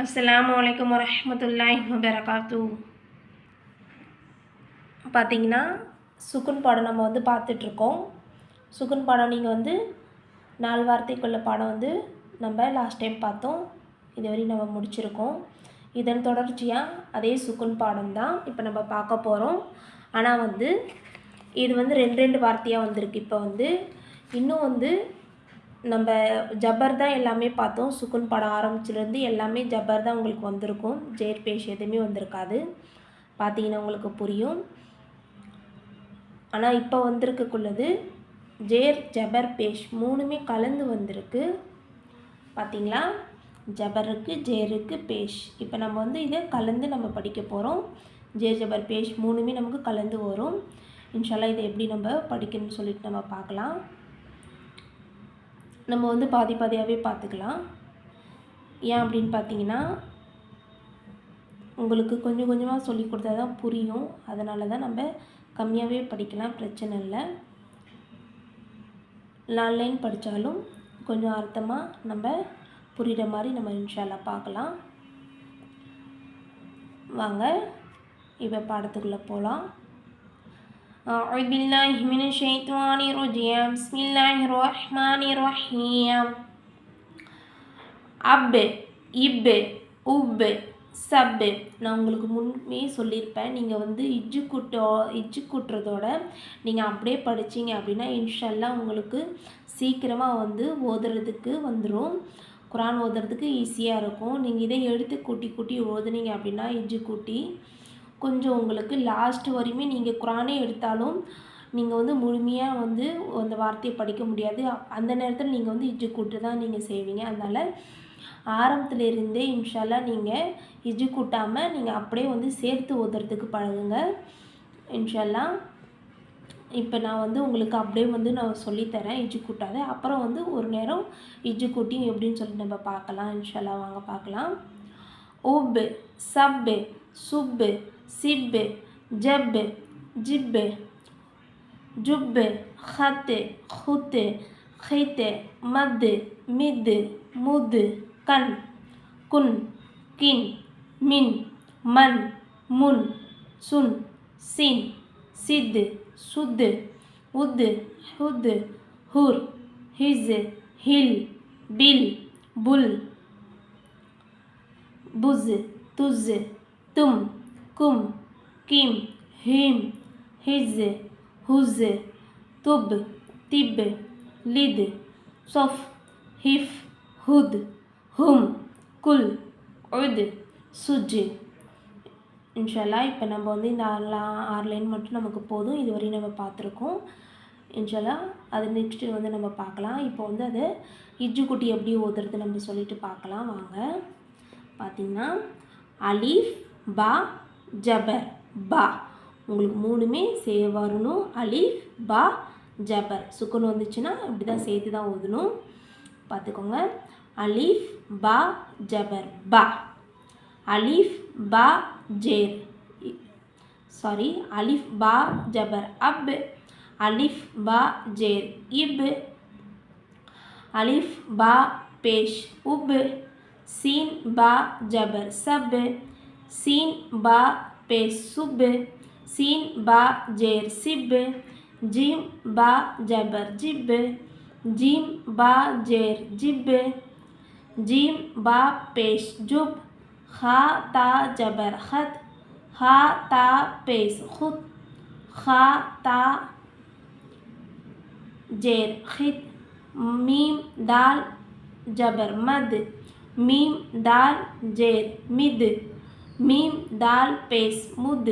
அஸ்லாமலைக்கம் வரமத்துல்லாய் வரகாத்து பார்த்தீங்கன்னா சுக்குன் பாடம் நம்ம வந்து பார்த்துட்ருக்கோம். சுக்குன் பாடம் நீங்கள் வந்து நாலு வார்த்தைக்குள்ள பாடம் வந்து நம்ம லாஸ்ட் டைம் பார்த்தோம். இதுவரையும் நம்ம முடிச்சிருக்கோம். இதன் தொடர்ச்சியாக அதே சுக்குன் பாடம் தான் இப்போ நம்ம பார்க்க போகிறோம் ஆனால் வந்து இது வந்து ரெண்டு ரெண்டு வார்த்தையாக வந்திருக்கு. இப்போ வந்து இன்னும் வந்து நம்ம ஜபர் தான் எல்லாமே பார்த்தோம். சுக்குன் படம் ஆரம்பிச்சிலேருந்து எல்லாமே ஜபர் தான் உங்களுக்கு வந்திருக்கும். ஜேர் பேஷ் எதுவுமே வந்திருக்காது. பார்த்தீங்கன்னா உங்களுக்கு புரியும். ஆனால் இப்போ வந்திருக்கக்குள்ளது ஜேர் ஜபர் பேஷ் மூணுமே கலந்து வந்திருக்கு. பார்த்தீங்களா? ஜபருக்கு ஜேருக்கு பேஷ். இப்போ நம்ம வந்து இதை கலந்து நம்ம படிக்க போகிறோம் ஜேர் ஜபர் பேஷ் மூணுமே நமக்கு கலந்து வரும். இன்ஷால்லாம் இதை எப்படி நம்ம படிக்கணும்னு சொல்லிட்டு நம்ம பார்க்கலாம். நம்ம வந்து பாதி பாதியாகவே பார்த்துக்கலாம். ஏன் அப்படின்னு பார்த்தீங்கன்னா உங்களுக்கு கொஞ்சம் கொஞ்சமாக சொல்லி கொடுத்தா தான் புரியும். அதனால தான் நம்ம கம்மியாகவே படிக்கலாம் பிரச்சனை இல்லை. நாலு லைன் படித்தாலும் கொஞ்சம் அர்த்தமாக நம்ம புரிகிற மாதிரி நம்ம இன்ஷால்லா பார்க்கலாம். வாங்க இப்போ பாடத்துக்குள்ளே போகலாம். أعوذ بالله من الشيطان الرجيم بسم الله الرحمن الرحيم அப் இப் உப் சப் நான் உங்களுக்கு முன்னே சொல்லியிருப்பேன் நீங்கள் வந்து இஜ்ஜு கூட்டோ இஜ்ஜு கூட்டுறதோட நீங்கள் அப்படியே படிச்சீங்க அப்படின்னா இன்ஷல்லா உங்களுக்கு சீக்கிரமாக வந்து ஓதுறதுக்கு வந்துடும் குரான் ஓதுறதுக்கு ஈஸியாக இருக்கும் நீங்கள் இதை எடுத்து கூட்டி கூட்டி ஓதுனீங்க அப்படின்னா இஜ்ஜு கூட்டி கொஞ்சம் உங்களுக்கு லாஸ்ட் வரையுமே நீங்கள் குரானே எடுத்தாலும் நீங்கள் வந்து முழுமையாக வந்து அந்த வார்த்தையை படிக்க முடியாது. அந்த நேரத்தில் நீங்கள் வந்து இஜ்ஜு கூட்டு தான் நீங்கள் செய்வீங்க. அதனால் ஆரம்பத்தில் இருந்தே நீங்கள் இஜு கூட்டாமல் நீங்கள் அப்படியே வந்து சேர்த்து ஓதுறதுக்கு பழகுங்க. இன்ஷால்லாம் இப்போ நான் வந்து உங்களுக்கு அப்படியே வந்து நான் சொல்லித்தரேன் இஜ்ஜு கூட்டாத. அப்புறம் வந்து ஒரு நேரம் இஜு கூட்டி எப்படின்னு சொல்லிட்டு நம்ம பார்க்கலாம். இன்ஷால்லாம் வாங்க பார்க்கலாம். உப் சப்பு சுப்பு সিব্বে জ্যাব্বে জিব্বে, জুব্বে, খাতে, খুতে খেতে মাদে, মিদে, মুদে, কান, কুন, কিন, মিন, মান, মুন, সুন, সিন, সিদে, সুদে, উদে, হুদে, হুর, হিজে, হিল, বিল, বুল, বুজে, তুজে, তুম। கும் கிம் ஹிம் ஹிஸ் ஹுஸ் துப் திப் லித் சொஃப் ஹிஃப் ஹுத் ஹும் குல் உத் சுஜ். இன்ஷால்லா இப்போ நம்ம வந்து இந்த ஆறு ஆறு லைன் மட்டும் நமக்கு போதும். இதுவரையும் நம்ம பார்த்துருக்கோம். இன்ஷால்லா அது நெக்ஸ்ட்டு வந்து நம்ம பார்க்கலாம். இப்போ வந்து அதை இஜ்ஜு குட்டி எப்படி ஓதுறது நம்ம சொல்லிட்டு பார்க்கலாம். வாங்க. பார்த்திங்கன்னா அலீஃப் பா ஜபர் பா. உங்களுக்கு மூணுமே சே வரணும். அலிஃப் பா ஜபர் சுக்குன்னு வந்துச்சுன்னா இப்படி தான் சேர்த்து தான் ஓதணும். பார்த்துக்கோங்க. அலிஃப் பா ஜபர் பா. அலிஃப் பா ஜேர். சாரி அலிஃப் பா ஜபர் அப். அலிஃப் பா ஜேர். இப். அலிஃப் பா பேஷ் உப். சீன் பா ஜபர் சப். सीन बा पे सुब, सीन बा जेर सिब, जीम बा जबर जिब, जीम बा जेर जिब, जीम बा पेश जुब, खा ता जबर खत, खा ता पेश खुद खा ता जेर खित, मीम दाल जबर मद, मीम दाल जेर मिद। मीम दाल पेश मुद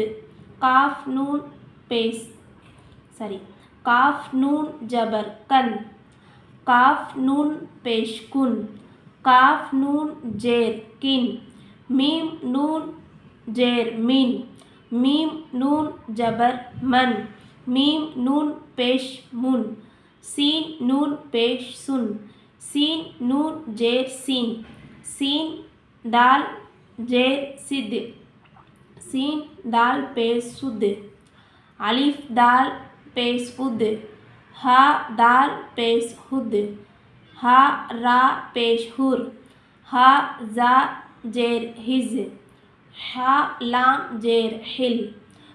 काफ नून पेश सॉरी काफ नून जबर कन काफ नून पेश कुन काफ नून जेर किन मीम नून जेर मिन मीम नून जबर मन मीम नून पेश मुन सीन नून पेश सुन सीन नून जेर सीन सीन दाल जे सिद्ध सीन दाल पे शुद्ध अलिफ दाल पे उद हा दाल पे हुद हा रा पे हुर हा जा जेर हिज हा लाम जेर हिल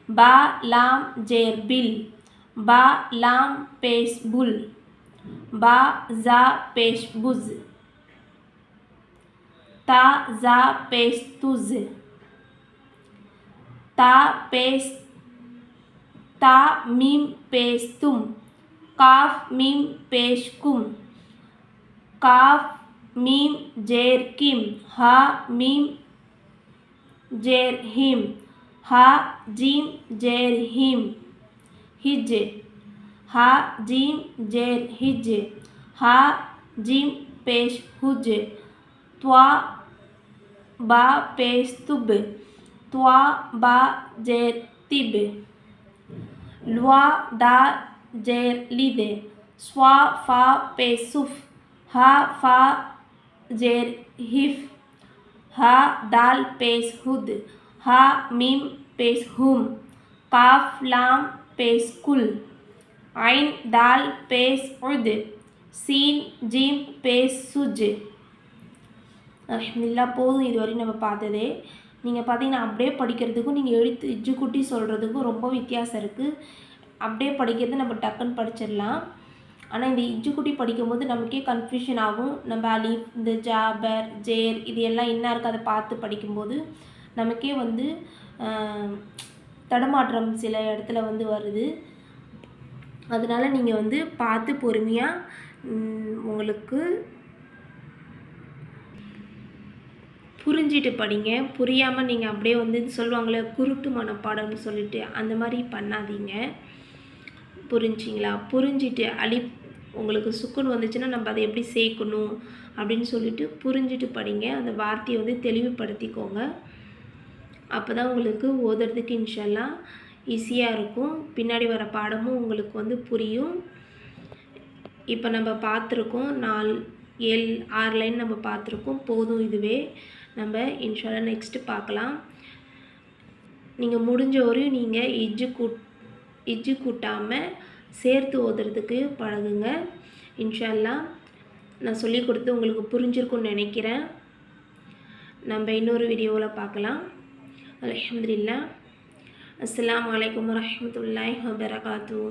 बा लाम जेर बिल बा लाम पेश बुल बा जा पेश बुज़ ता जा ताज़ा पेस्तुज ता पेस ता मीम पेस्तुम काफ मीम पेश कुम काफ मीम जेर किम हा मीम जेर हिम हा जीम जेर हिम हिज हा जीम जेर हिज हा जीम पेश हुज त्वा बा पेस्तुब, त्वा बा जेतिब। लुआ दा जेलिदे, स्वा फा पेसुफ, हा फा जेर हिफ हा दाल पेस हुद हा मीम पेस हुम काफ लाम पेस कुल आइन दाल पेस उद सीन जिम पेस सुज அலமதுல்லா போதும் இதுவரையும் நம்ம பார்த்ததே. நீங்கள் பார்த்தீங்கன்னா அப்படியே படிக்கிறதுக்கும் நீங்கள் எழுத்து இஜ்ஜு சொல்கிறதுக்கும் ரொம்ப வித்தியாசம் இருக்குது அப்படியே படிக்கிறது நம்ம டக்குன்னு படிச்சிடலாம். ஆனால் இந்த இஜுக்குட்டி படிக்கும்போது நமக்கே கன்ஃபியூஷன் ஆகும். நம்ம அலிஃப் இந்த ஜாபர் ஜேர் இது எல்லாம் என்ன இருக்குது அதை பார்த்து படிக்கும்போது நமக்கே வந்து தடுமாற்றம் சில இடத்துல வந்து வருது. அதனால் நீங்கள் வந்து பார்த்து பொறுமையாக உங்களுக்கு புரிஞ்சிட்டு படிங்க. புரியாமல் நீங்கள் அப்படியே வந்து சொல்லுவாங்களே குருட்டு மனப்பாடம்னு சொல்லிட்டு அந்த மாதிரி பண்ணாதீங்க. புரிஞ்சிங்களா? புரிஞ்சிட்டு அழி உங்களுக்கு சுக்குன்னு வந்துச்சுன்னா நம்ம அதை எப்படி சேர்க்கணும் அப்படின்னு சொல்லிட்டு புரிஞ்சிட்டு படிங்க. அந்த வார்த்தையை வந்து தெளிவுபடுத்திக்கோங்க. அப்போ தான் உங்களுக்கு ஓதுறதுக்கு இன்ஷெல்லாம் ஈஸியாக இருக்கும். பின்னாடி வர பாடமும் உங்களுக்கு வந்து புரியும். இப்போ நம்ம பார்த்துருக்கோம் நாலு ஏழு ஆறு லைன் நம்ம பார்த்துருக்கோம். போதும் இதுவே. நம்ம இன்ஷால்லா நெக்ஸ்ட்டு பார்க்கலாம். நீங்கள் முடிஞ்ச வரையும் நீங்கள் இஜ்ஜு கூட் இஜ்ஜு கூட்டாமல் சேர்த்து ஓதுறதுக்கு பழகுங்க. இன்ஷால்லா நான் சொல்லி கொடுத்து உங்களுக்கு புரிஞ்சிருக்குன்னு நினைக்கிறேன். நம்ம இன்னொரு வீடியோவில் பார்க்கலாம். அலமதுல்லா அஸ்லாம் வலைக்கம் வரமத்துல்லாய் வபரகாத்தூ